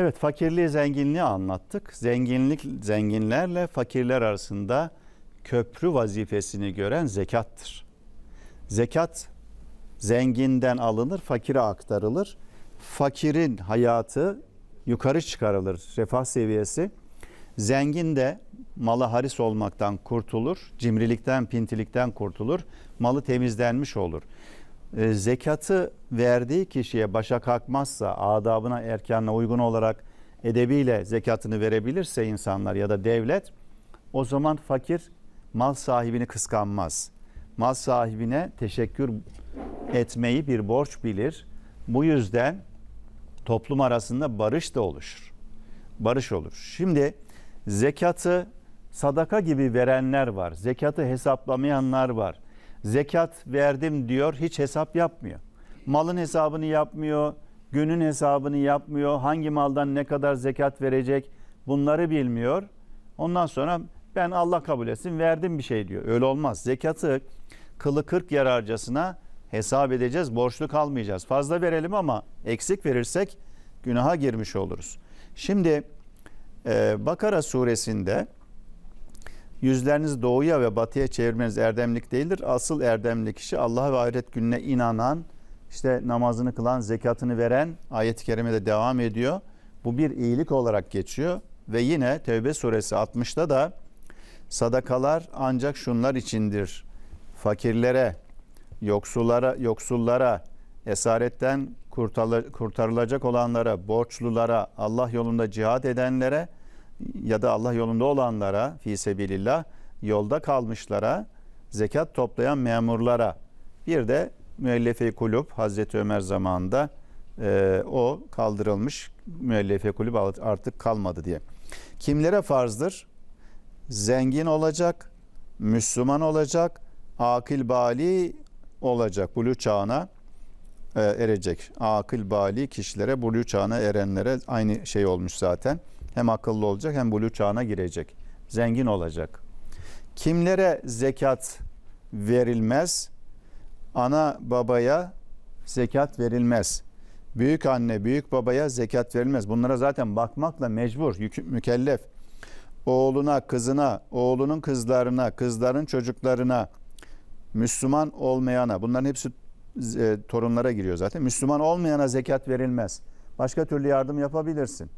Evet fakirliği zenginliği anlattık. Zenginlik zenginlerle fakirler arasında köprü vazifesini gören zekattır. Zekat zenginden alınır, fakire aktarılır. Fakirin hayatı yukarı çıkarılır, refah seviyesi. Zengin de malı haris olmaktan kurtulur, cimrilikten, pintilikten kurtulur. Malı temizlenmiş olur. E, zekatı verdiği kişiye başa kalkmazsa, adabına, erkanına uygun olarak edebiyle zekatını verebilirse insanlar ya da devlet, o zaman fakir mal sahibini kıskanmaz. Mal sahibine teşekkür etmeyi bir borç bilir. Bu yüzden toplum arasında barış da oluşur. Barış olur. Şimdi zekatı sadaka gibi verenler var. Zekatı hesaplamayanlar var. Zekat verdim diyor hiç hesap yapmıyor. Malın hesabını yapmıyor, günün hesabını yapmıyor, hangi maldan ne kadar zekat verecek bunları bilmiyor. Ondan sonra ben Allah kabul etsin verdim bir şey diyor. Öyle olmaz. Zekatı kılı kırk yararcasına hesap edeceğiz. Borçlu kalmayacağız. Fazla verelim ama eksik verirsek günaha girmiş oluruz. Şimdi e, Bakara suresinde yüzlerinizi doğuya ve batıya çevirmeniz erdemlik değildir. Asıl erdemli kişi Allah ve ahiret gününe inanan, işte namazını kılan, zekatını veren ayet-i kerimede devam ediyor. Bu bir iyilik olarak geçiyor ve yine Tevbe suresi 60'da da sadakalar ancak şunlar içindir. Fakirlere, yoksullara, yoksullara, esaretten kurtarılacak olanlara, borçlulara, Allah yolunda cihat edenlere ya da Allah yolunda olanlara, fi sebilillah, yolda kalmışlara, zekat toplayan memurlara, bir de müellefe kulüp Hazreti Ömer zamanında e, o kaldırılmış müellefe kulüp artık kalmadı diye. Kimlere farzdır? Zengin olacak, Müslüman olacak, akil bali olacak, bulu çağına e, erecek. Akıl bali kişilere, bulu çağına erenlere aynı şey olmuş zaten. Hem akıllı olacak hem bulu çağına girecek. Zengin olacak. Kimlere zekat verilmez? Ana babaya zekat verilmez. Büyük anne, büyük babaya zekat verilmez. Bunlara zaten bakmakla mecbur, yük, mükellef. Oğluna, kızına, oğlunun kızlarına, kızların çocuklarına, Müslüman olmayana, bunların hepsi e, torunlara giriyor zaten. Müslüman olmayana zekat verilmez. Başka türlü yardım yapabilirsin.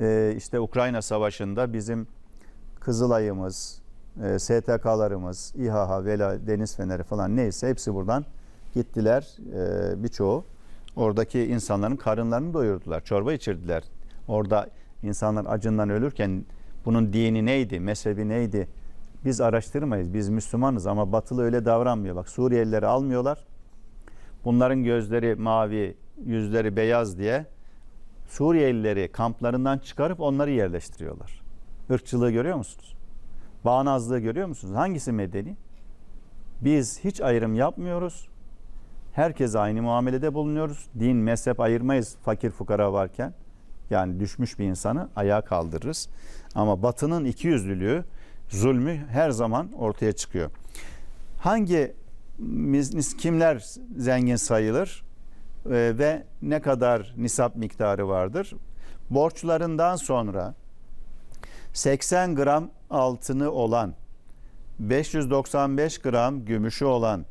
E, işte Ukrayna Savaşı'nda bizim Kızılay'ımız, e, STK'larımız, İHA, Vela, Deniz Feneri falan neyse hepsi buradan gittiler e, birçoğu. Oradaki insanların karınlarını doyurdular, çorba içirdiler. Orada insanlar acından ölürken bunun dini neydi, mezhebi neydi, biz araştırmayız. Biz Müslümanız ama batılı öyle davranmıyor. Bak Suriyelileri almıyorlar. Bunların gözleri mavi, yüzleri beyaz diye Suriyelileri kamplarından çıkarıp onları yerleştiriyorlar. Irkçılığı görüyor musunuz? Bağnazlığı görüyor musunuz? Hangisi medeni? Biz hiç ayrım yapmıyoruz. Herkese aynı muamelede bulunuyoruz. Din, mezhep ayırmayız fakir fukara varken. Yani düşmüş bir insanı ayağa kaldırırız. Ama batının iki yüzlülüğü zulmü her zaman ortaya çıkıyor. Hangi kimler zengin sayılır ve ne kadar nisap miktarı vardır? Borçlarından sonra 80 gram altını olan, 595 gram gümüşü olan,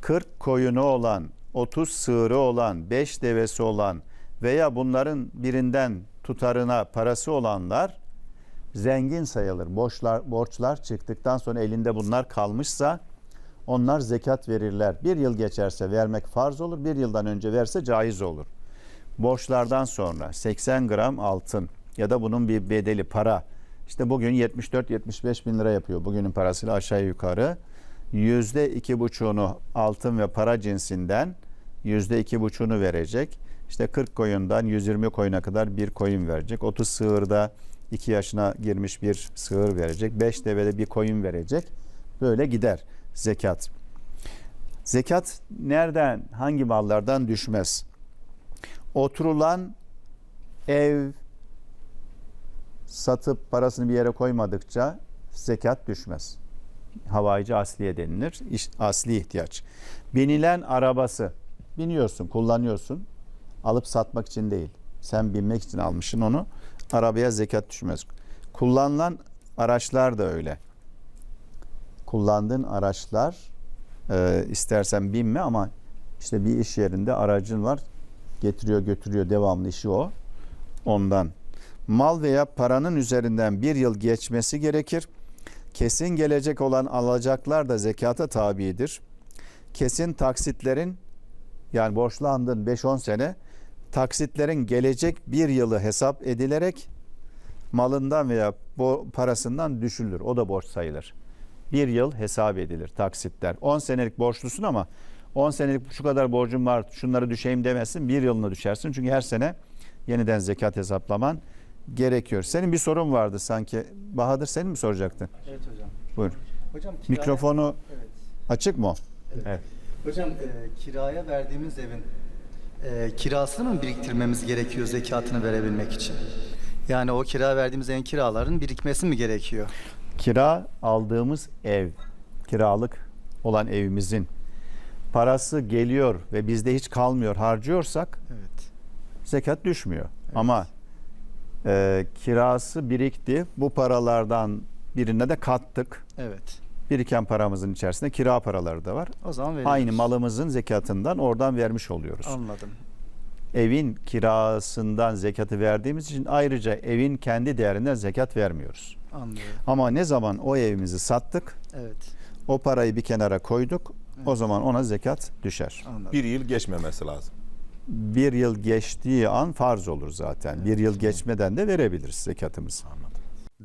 40 koyunu olan, 30 sığırı olan, 5 devesi olan veya bunların birinden tutarına parası olanlar zengin sayılır. Borçlar, borçlar çıktıktan sonra elinde bunlar kalmışsa onlar zekat verirler. Bir yıl geçerse vermek farz olur, bir yıldan önce verse caiz olur. Borçlardan sonra 80 gram altın ya da bunun bir bedeli para. İşte bugün 74-75 bin lira yapıyor bugünün parasıyla aşağı yukarı. Yüzde iki buçuğunu altın ve para cinsinden yüzde iki buçuğunu verecek. İşte 40 koyundan 120 koyuna kadar bir koyun verecek. 30 sığırda 2 yaşına girmiş bir sığır verecek. 5 devede bir koyun verecek. Böyle gider zekat. Zekat nereden, hangi mallardan düşmez? Oturulan ev satıp parasını bir yere koymadıkça zekat düşmez. Havayıcı asliye denilir. Asli ihtiyaç. Binilen arabası. Biniyorsun, kullanıyorsun. Alıp satmak için değil. Sen binmek için almışsın onu. Arabaya zekat düşmez. Kullanılan araçlar da öyle. Kullandığın araçlar e, istersen binme ama işte bir iş yerinde aracın var. Getiriyor götürüyor devamlı işi o. Ondan. Mal veya paranın üzerinden bir yıl geçmesi gerekir. Kesin gelecek olan alacaklar da zekata tabidir. Kesin taksitlerin yani borçlandığın 5-10 sene taksitlerin gelecek bir yılı hesap edilerek malından veya parasından düşülür. O da borç sayılır. Bir yıl hesap edilir taksitler. 10 senelik borçlusun ama 10 senelik şu kadar borcum var şunları düşeyim demezsin. Bir yılına düşersin. Çünkü her sene yeniden zekat hesaplaman gerekiyor. Senin bir sorun vardı sanki. Bahadır senin mi soracaktın? Evet hocam. Buyur. Hocam kiraya- Mikrofonu Evet. açık mı? Evet. Hocam e, kiraya verdiğimiz evin e, kirasını mı biriktirmemiz gerekiyor zekatını verebilmek için? Yani o kira verdiğimiz evin kiraların birikmesi mi gerekiyor? Kira aldığımız ev, kiralık olan evimizin parası geliyor ve bizde hiç kalmıyor harcıyorsak Evet. zekat düşmüyor. Ama e, kirası birikti. Bu paralardan birine de kattık. Evet. Biriken paramızın içerisinde kira paraları da var. O zaman veriyoruz. Aynı malımızın zekatından oradan vermiş oluyoruz. Anladım. Evin kirasından zekatı verdiğimiz için ayrıca evin kendi değerinden zekat vermiyoruz. Anlıyorum. Ama ne zaman o evimizi sattık, Evet. o parayı bir kenara koyduk, o zaman ona zekat düşer. Anladım. Bir yıl geçmemesi lazım. Bir yıl geçtiği an farz olur zaten. Bir yıl geçmeden de verebiliriz zekatımızı.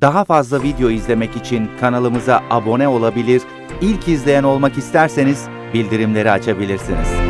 Daha fazla video izlemek için kanalımıza abone olabilir, ilk izleyen olmak isterseniz bildirimleri açabilirsiniz.